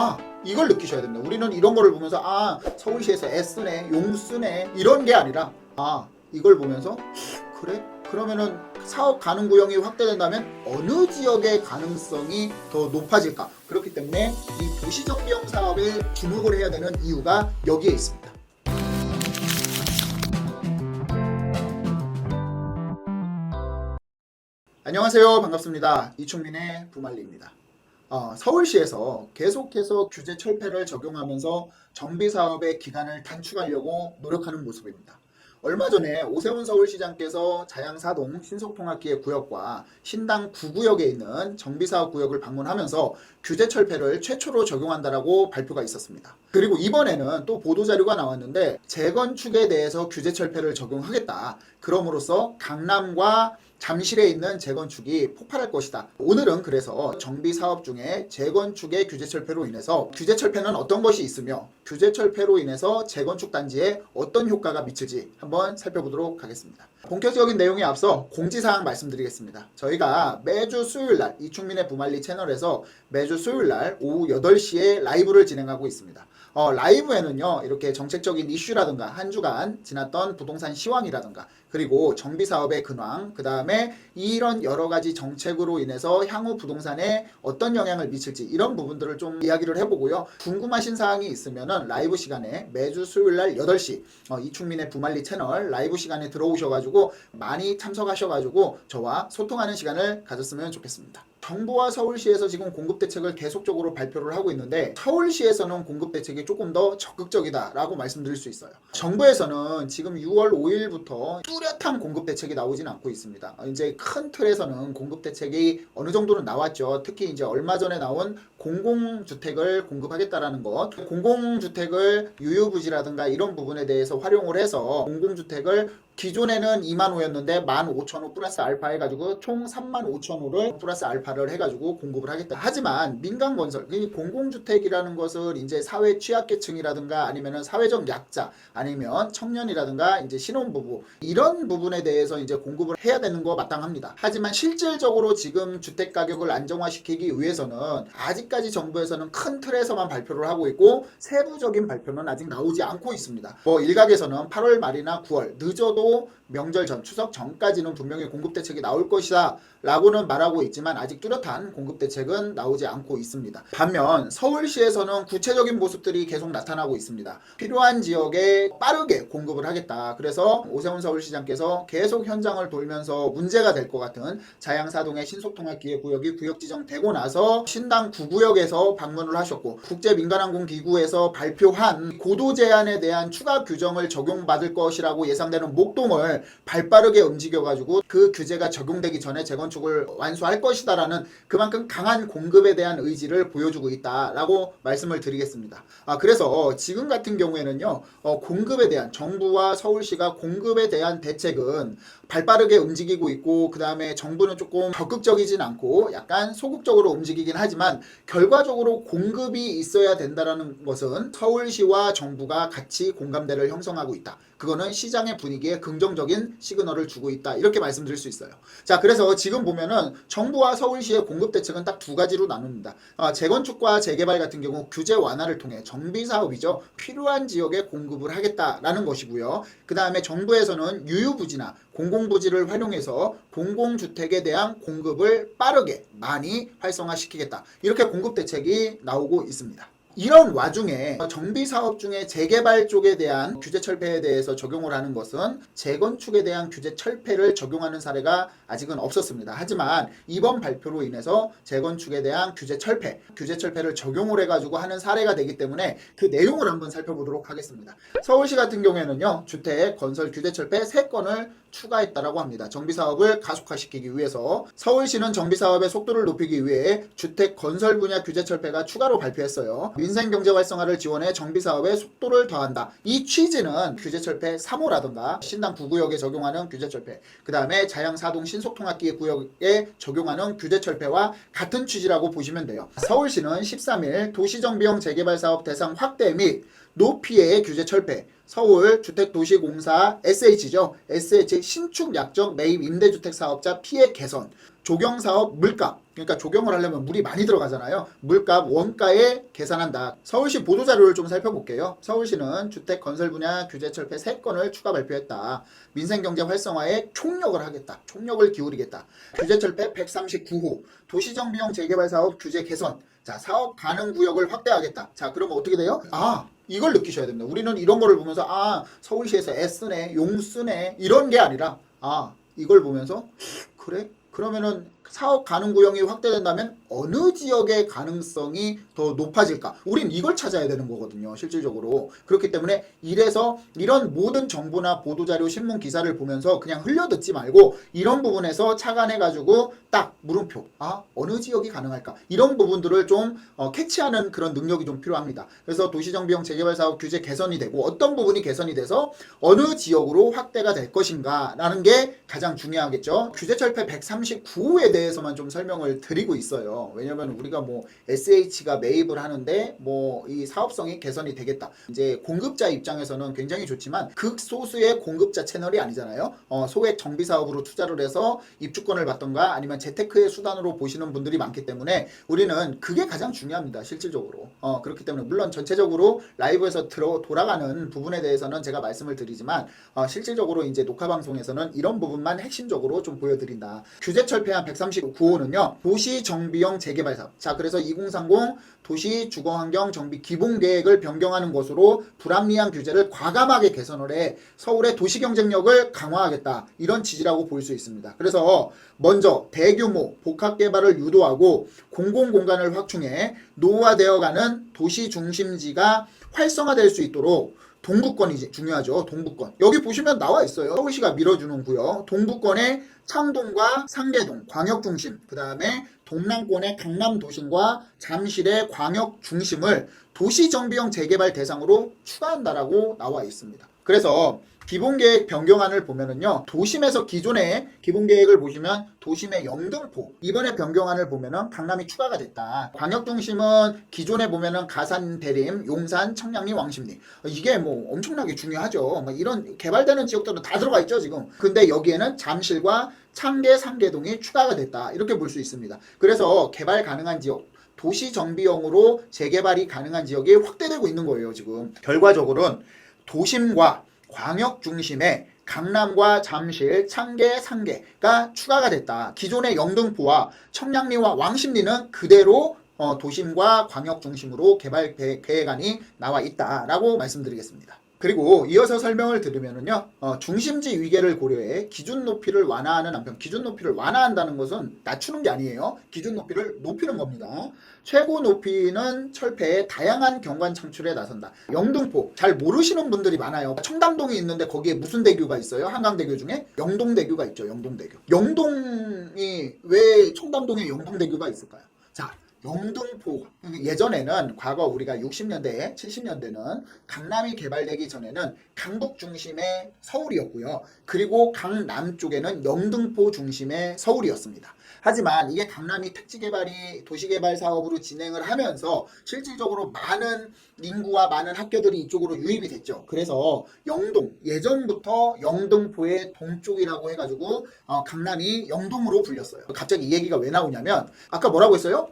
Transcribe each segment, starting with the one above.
아 이걸 느끼셔야 됩니다. 우리는 이런 거를 보면서 아 서울시에서 애쓰네 용쓰네 이런 게 아니라 아 이걸 보면서 그래 그러면은 사업 가능 구역이 확대된다면 어느 지역의 가능성이 더 높아질까 그렇기 때문에 이 도시정비형 사업에 주목을 해야 되는 이유가 여기에 있습니다. 안녕하세요 반갑습니다 이충민의 부말리입니다. 어, 서울시에서 계속해서 규제 철폐를 적용하면서 정비 사업의 기간을 단축하려고 노력하는 모습입니다. 얼마 전에 오세훈 서울시장께서 자양사동 신속통합기의 구역과 신당 9구역에 있는 정비사업 구역을 방문하면서 규제 철폐를 최초로 적용한다라고 발표가 있었습니다. 그리고 이번에는 또 보도자료가 나왔는데 재건축에 대해서 규제 철폐를 적용하겠다. 그럼으로써 강남과 잠실에 있는 재건축이 폭발할 것이다. 오늘은 그래서 정비 사업 중에 재건축의 규제 철폐로 인해서 규제 철폐는 어떤 것이 있으며 규제 철폐로 인해서 재건축 단지에 어떤 효과가 미칠지 한번 살펴보도록 하겠습니다. 본격적인 내용에 앞서 공지사항 말씀드리겠습니다. 저희가 매주 수요일 날 이충민의 부말리 채널에서 매주 수요일 날 오후 8시에 라이브를 진행하고 있습니다. 어, 라이브에는요, 이렇게 정책적인 이슈라든가 한 주간 지났던 부동산 시황이라든가 그리고 정비 사업의 근황, 그 다음에 이런 여러 가지 정책으로 인해서 향후 부동산에 어떤 영향을 미칠지 이런 부분들을 좀 이야기를 해보고요. 궁금하신 사항이 있으면은 라이브 시간에 매주 수요일 날 8시 어, 이충민의 부말리 채널 라이브 시간에 들어오셔가지고 많이 참석하셔가지고 저와 소통하는 시간을 가졌으면 좋겠습니다. 정부와 서울시에서 지금 공급 대책을 계속적으로 발표를 하고 있는데 서울시에서는 공급 대책이 조금 더 적극적이다라고 말씀드릴 수 있어요. 정부에서는 지금 6월 5일부터 뚜렷한 공급 대책이 나오진 않고 있습니다. 어, 이제 큰 틀에서는 공급 대책이 어느 정도는 나왔죠. 특히 이제 얼마 전에 나온 공공주택을 공급하겠다라는 것, 공공주택을 유유부지라든가 이런 부분에 대해서 활용을 해서 공공주택을 기존에는 2만 호였는데 1만 5천 호 플러스 알파 해가지고 총 3만 5천 호를 플러스 알파를 해가지고 공급을 하겠다. 하지만 민간 건설, 이 공공주택이라는 것을 이제 사회 취약계층이라든가 아니면은 사회적 약자 아니면 청년이라든가 이제 신혼부부 이런 부분에 대해서 이제 공급을 해야 되는 거 마땅합니다. 하지만 실질적으로 지금 주택 가격을 안정화시키기 위해서는 아직까지 정부에서는 큰 틀에서만 발표를 하고 있고 세부적인 발표는 아직 나오지 않고 있습니다. 뭐 일각에서는 8월 말이나 9월 늦어도 명절 전 추석 전까지는 분명히 공급 대책이 나올 것이다 라고는 말하고 있지만 아직 뚜렷한 공급 대책은 나오지 않고 있습니다. 반면 서울시에서는 구체적인 모습들이 계속 나타나고 있습니다. 필요한 지역에 빠르게 공급을 하겠다. 그래서 오세훈 서울시장께서 계속 현장을 돌면서 문제가 될 것 같은 자양사동의 신속통합 기획 구역이 구역 지정되고 나서 신당 9구 역에서 방문을 하셨고 국제 민간항공 기구에서 발표한 고도 제한에 대한 추가 규정을 적용받을 것이라고 예상되는 목동을 발빠르게 움직여가지고 그 규제가 적용되기 전에 재건축을 완수할 것이다라는 그만큼 강한 공급에 대한 의지를 보여주고 있다라고 말씀을 드리겠습니다. 아 그래서 지금 같은 경우에는요 어, 공급에 대한 정부와 서울시가 공급에 대한 대책은 발빠르게 움직이고 있고 그 다음에 정부는 조금 적극적이진 않고 약간 소극적으로 움직이긴 하지만 결과적으로 공급이 있어야 된다라는 것은 서울시와 정부가 같이 공감대를 형성하고 있다. 그거는 시장의 분위기에 긍정적인 시그널을 주고 있다. 이렇게 말씀드릴 수 있어요. 자, 그래서 지금 보면은 정부와 서울시의 공급 대책은 딱 두 가지로 나눕니다. 어, 재건축과 재개발 같은 경우 규제 완화를 통해 정비 사업이죠. 필요한 지역에 공급을 하겠다라는 것이고요. 그 다음에 정부에서는 유유부지나 공공부지를 활용해서 공공주택에 대한 공급을 빠르게 많이 활성화시키겠다. 이렇게 공급 대책이 나오고 있습니다. 이런 와중에 정비 사업 중에 재개발 쪽에 대한 규제 철폐에 대해서 적용을 하는 것은 재건축에 대한 규제 철폐를 적용하는 사례가 아직은 없었습니다. 하지만 이번 발표로 인해서 재건축에 대한 규제 철폐, 규제 철폐를 적용을 해가지고 하는 사례가 되기 때문에 그 내용을 한번 살펴보도록 하겠습니다. 서울시 같은 경우에는요, 주택 건설 규제 철폐 3건을 추가했다라고 합니다. 정비 사업을 가속화시키기 위해서 서울시는 정비 사업의 속도를 높이기 위해 주택 건설 분야 규제 철폐가 추가로 발표했어요. 민생 경제 활성화를 지원해 정비 사업의 속도를 더한다. 이 취지는 규제 철폐 3호라든가 신당 9구역에 적용하는 규제 철폐, 그 다음에 자양 사동 신속 통합기 구역에 적용하는 규제 철폐와 같은 취지라고 보시면 돼요. 서울시는 13일 도시 정비형 재개발 사업 대상 확대 및 높이의 규제 철폐, 서울 주택도시공사 SH죠. SH 신축 약정 매입 임대주택 사업자 피해 개선, 조경 사업 물값. 그러니까 조경을 하려면 물이 많이 들어가잖아요. 물값 원가에 계산한다. 서울시 보도 자료를 좀 살펴볼게요. 서울시는 주택 건설 분야 규제 철폐 3건을 추가 발표했다. 민생 경제 활성화에 총력을 하겠다. 총력을 기울이겠다. 규제 철폐 139호. 도시정 비용 재개발 사업 규제 개선. 자, 사업 가능 구역을 확대하겠다. 자, 그러면 어떻게 돼요? 아, 이걸 느끼셔야 됩니다. 우리는 이런 거를 보면서 아, 서울시에서 애쓰네, 용 쓰네 이런 게 아니라 아, 이걸 보면서 그래? 그러면은 사업 가능 구역이 확대된다면 어느 지역의 가능성이 더 높아질까? 우린 이걸 찾아야 되는 거거든요, 실질적으로. 그렇기 때문에 이래서 이런 모든 정보나 보도 자료, 신문 기사를 보면서 그냥 흘려듣지 말고 이런 부분에서 착안해 가지고 딱 물음표. 아, 어느 지역이 가능할까? 이런 부분들을 좀 어, 캐치하는 그런 능력이 좀 필요합니다. 그래서 도시 정비용 재개발 사업 규제 개선이 되고 어떤 부분이 개선이 돼서 어느 지역으로 확대가 될 것인가라는 게 가장 중요하겠죠. 규제 철폐 139호에 대해서만 좀 설명을 드리고 있어요. 왜냐면 우리가 뭐 SH가 매입을 하는데 뭐 이 사업성이 개선이 되겠다. 이제 공급자 입장에서는 굉장히 좋지만 극소수의 공급자 채널이 아니잖아요. 어, 소액 정비 사업으로 투자를 해서 입주권을 받던가 아니면 재테크의 수단으로 보시는 분들이 많기 때문에 우리는 그게 가장 중요합니다. 실질적으로. 어, 그렇기 때문에 물론 전체적으로 라이브에서 들어 돌아가는 부분에 대해서는 제가 말씀을 드리지만 어, 실질적으로 이제 녹화 방송에서는 이런 부분만 핵심적으로 좀 보여드린다. 규제 철폐안 139호는요. 도시 정비형 재개발 사업. 자, 그래서 2030 도시 주거 환경 정비 기본 계획을 변경하는 것으로 불합리한 규제를 과감하게 개선을 해 서울의 도시 경쟁력을 강화하겠다. 이런 취지라고 볼 수 있습니다. 그래서 먼저 대규모 복합 개발을 유도하고 공공 공간을 확충해 노후화되어 가는 도시 중심지가 활성화될 수 있도록 동부권이 이제 중요하죠. 동부권. 여기 보시면 나와 있어요. 서울시가 밀어주는 구역. 동부권의 창동과 상계동, 광역 중심. 그 다음에 동남권의 강남 도심과 잠실의 광역 중심을 도시 정비형 재개발 대상으로 추가한다라고 나와 있습니다. 그래서 기본계획 변경안을 보면은요 도심에서 기존의 기본계획을 보시면 도심의 영등포 이번에 변경안을 보면은 강남이 추가가 됐다. 광역중심은 기존에 보면은 가산 대림 용산 청량리 왕십리. 이게 뭐 엄청나게 중요하죠. 뭐 이런 개발되는 지역들은 다 들어가 있죠 지금. 근데 여기에는 잠실과 창계 상계동이 추가가 됐다. 이렇게 볼 수 있습니다. 그래서 개발 가능한 지역 도시 정비용으로 재개발이 가능한 지역이 확대되고 있는 거예요 지금. 결과적으로는 도심과 광역 중심에 강남과 잠실, 창계, 상계가 추가가 됐다. 기존의 영등포와 청량리와 왕십리는 그대로 어, 도심과 광역 중심으로 개발 계- 계획안이 나와 있다라고 말씀드리겠습니다. 그리고 이어서 설명을 들으면은요, 어, 중심지 위계를 고려해 기준 높이를 완화하는 한편, 기준 높이를 완화한다는 것은 낮추는 게 아니에요. 기준 높이를 높이는 겁니다. 최고 높이는 철폐에 다양한 경관 창출에 나선다. 영등포 잘 모르시는 분들이 많아요. 청담동이 있는데 거기에 무슨 대교가 있어요? 한강대교 중에 영동대교가 있죠. 영동대교. 영동이 왜 청담동에 영동대교가 있을까요? 자, 영등포 예전에는 과거 우리가 60년대, 70년대는 강남이 개발되기 전에는 강북 중심의 서울이었고요. 그리고 강남 쪽에는 영등포 중심의 서울이었습니다. 하지만 이게 강남이 택지 개발이 도시 개발 사업으로 진행을 하면서 실질적으로 많은 인구와 많은 학교들이 이쪽으로 유입이 됐죠. 그래서 영동 예전부터 영등포의 동쪽이라고 해가지고 어, 강남이 영동으로 불렸어요. 갑자기 이 얘기가 왜 나오냐면 아까 뭐라고 했어요?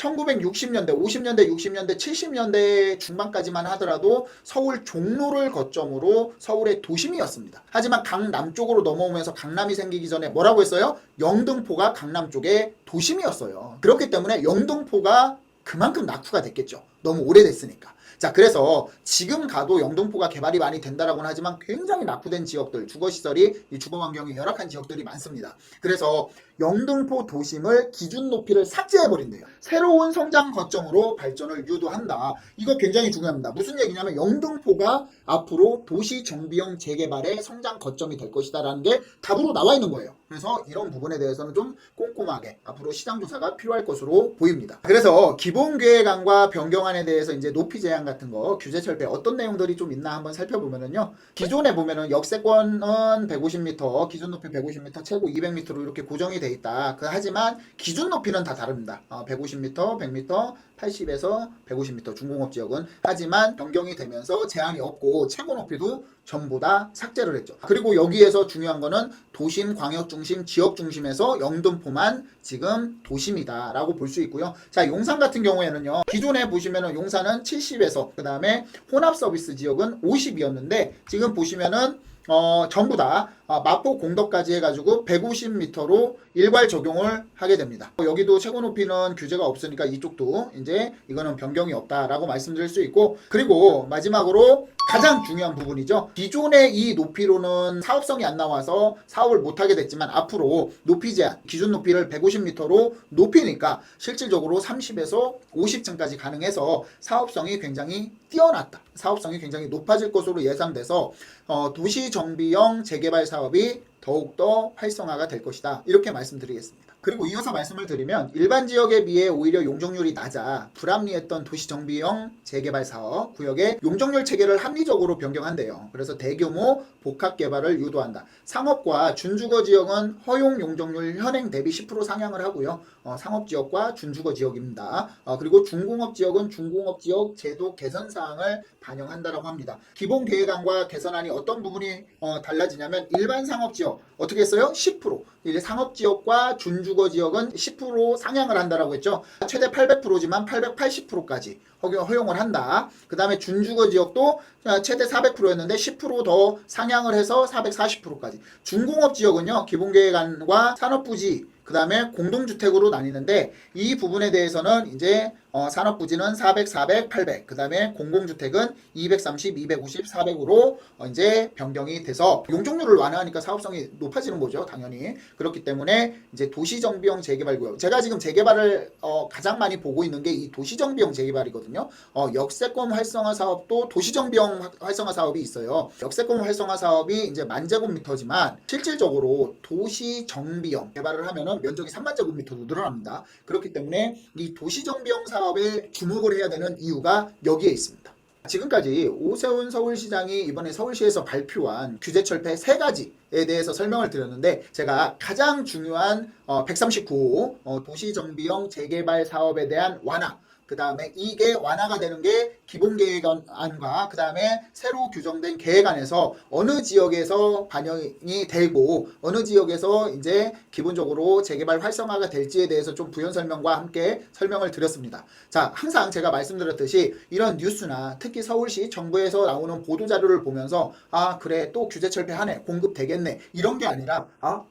1960년대, 50년대, 60년대, 70년대 중반까지만 하더라도 서울 종로를 거점으로 서울의 도심이었습니다. 하지만 강남 쪽으로 넘어오면서 강남이 생기기 전에 뭐라고 했어요? 영등포가 강남 쪽의 도심이었어요. 그렇기 때문에 영등포가 그만큼 낙후가 됐겠죠. 너무 오래됐으니까. 자, 그래서 지금 가도 영등포가 개발이 많이 된다라고는 하지만 굉장히 낙후된 지역들, 주거시설이 이 주거 환경이 열악한 지역들이 많습니다. 그래서 영등포 도심을 기준 높이를 삭제해버린대요. 새로운 성장 거점으로 발전을 유도한다. 이거 굉장히 중요합니다. 무슨 얘기냐면 영등포가 앞으로 도시 정비형 재개발의 성장 거점이 될 것이다라는 게 답으로 나와 있는 거예요. 그래서 이런 부분에 대해서는 좀 꼼꼼하게 앞으로 시장 조사가 필요할 것으로 보입니다. 그래서 기본 계획안과 변경안에 대해서 이제 높이 제한 같은 거 규제 철폐 어떤 내용들이 좀 있나 한번 살펴보면은요. 기존에 보면은 역세권은 150m, 기준 높이 150m, 최고 200m로 이렇게 고정이 돼 있다. 그 하지만 기준 높이는 다 다릅니다. 어, 150m, 100m, 80에서 150m 중공업 지역은 하지만 변경이 되면서 제한이 없고 최고 높이도 전부 다 삭제를 했죠. 그리고 여기에서 중요한 거는 도심, 광역 중심, 지역 중심에서 영등포만 지금 도심이다라고 볼 수 있고요. 자, 용산 같은 경우에는요. 기존에 보시면은 용산은 70에서 그다음에 혼합 서비스 지역은 50이었는데 지금 보시면은 어, 전부 다 아, 마포 공덕까지 해가지고 150m로 일괄 적용을 하게 됩니다. 여기도 최고 높이는 규제가 없으니까 이쪽도 이제 이거는 변경이 없다라고 말씀드릴 수 있고 그리고 마지막으로 가장 중요한 부분이죠. 기존의 이 높이로는 사업성이 안 나와서 사업을 못하게 됐지만 앞으로 높이 제한 기준 높이를 150m로 높이니까 실질적으로 30에서 50층까지 가능해서 사업성이 굉장히 뛰어났다. 사업성이 굉장히 높아질 것으로 예상돼서 어, 도시 정비형 재개발 사업이 더욱더 활성화가 될 것이다. 이렇게 말씀드리겠습니다. 그리고 이어서 말씀을 드리면 일반 지역에 비해 오히려 용적률이 낮아 불합리했던 도시 정비형 재개발 사업 구역에 용적률 체계를 합리적으로 변경한대요. 그래서 대규모 복합 개발을 유도한다. 상업과 준주거 지역은 허용 용적률 현행 대비 10% 상향을 하고요. 어, 상업 지역과 준주거 지역입니다. 어, 그리고 중공업 지역은 중공업 지역 제도 개선 사항을 반영한다라고 합니다. 기본 계획안과 개선안이 어떤 부분이 어, 달라지냐면 일반 상업 지역 어떻게 했어요? 10%. 이제 상업 지역과 준주거 지역은 10% 상향을 한다라고 했죠. 최대 800%지만 880%까지 허용을 한다. 그 다음에 준주거 지역도 최대 400%였는데 10%더 상향을 해서 440%까지. 중공업 지역은요, 기본계획안과 산업부지, 그 다음에 공동주택으로 나뉘는데 이 부분에 대해서는 이제 어, 산업부지는 400, 400, 800, 그 다음에 공공주택은 230, 250, 400으로 어, 이제 변경이 돼서 용적률을 완화하니까 사업성이 높아지는 거죠, 당연히. 그렇기 때문에 이제 도시정비형 재개발구역. 제가 지금 재개발을 어, 가장 많이 보고 있는 게 이 도시정비형 재개발이거든요. 어, 역세권 활성화 사업도 도시정비형 화- 활성화 사업이 있어요. 역세권 활성화 사업이 이제 만 제곱미터지만 실질적으로 도시정비형 개발을 하면은 면적이 3만 제곱미터로 늘어납니다. 그렇기 때문에 이 도시정비형 사업에 주목을 해야 되는 이유가 여기에 있습니다. 지금까지 오세훈 서울시장이 이번에 서울시에서 발표한 규제 철폐 세 가지에 대해서 설명을 드렸는데 제가 가장 중요한 139호 어, 도시정비형 재개발 사업에 대한 완화 그 다음에 이게 완화가 되는 게 기본 계획안과 그 다음에 새로 규정된 계획안에서 어느 지역에서 반영이 되고 어느 지역에서 이제 기본적으로 재개발 활성화가 될지에 대해서 좀 부연 설명과 함께 설명을 드렸습니다. 자, 항상 제가 말씀드렸듯이 이런 뉴스나 특히 서울시 정부에서 나오는 보도 자료를 보면서 아 그래 또 규제 철폐하네 공급 되겠네 이런 게 아니라 아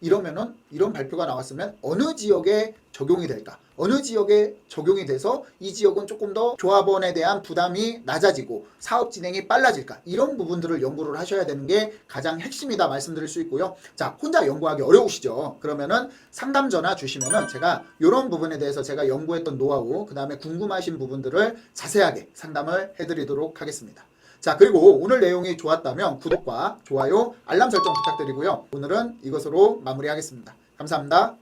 이러면은 이런 발표가 나왔으면 어느 지역에 적용이 될까? 어느 지역에 적용이 돼서 이 지역은 조금 더 조합원에 대한 부담이 낮아지고 사업 진행이 빨라질까? 이런 부분들을 연구를 하셔야 되는 게 가장 핵심이다 말씀드릴 수 있고요. 자, 혼자 연구하기 어려우시죠? 그러면은 상담 전화 주시면은 제가 이런 부분에 대해서 제가 연구했던 노하우, 그 다음에 궁금하신 부분들을 자세하게 상담을 해드리도록 하겠습니다. 자, 그리고 오늘 내용이 좋았다면 구독과 좋아요, 알람 설정 부탁드리고요. 오늘은 이것으로 마무리하겠습니다. 감사합니다.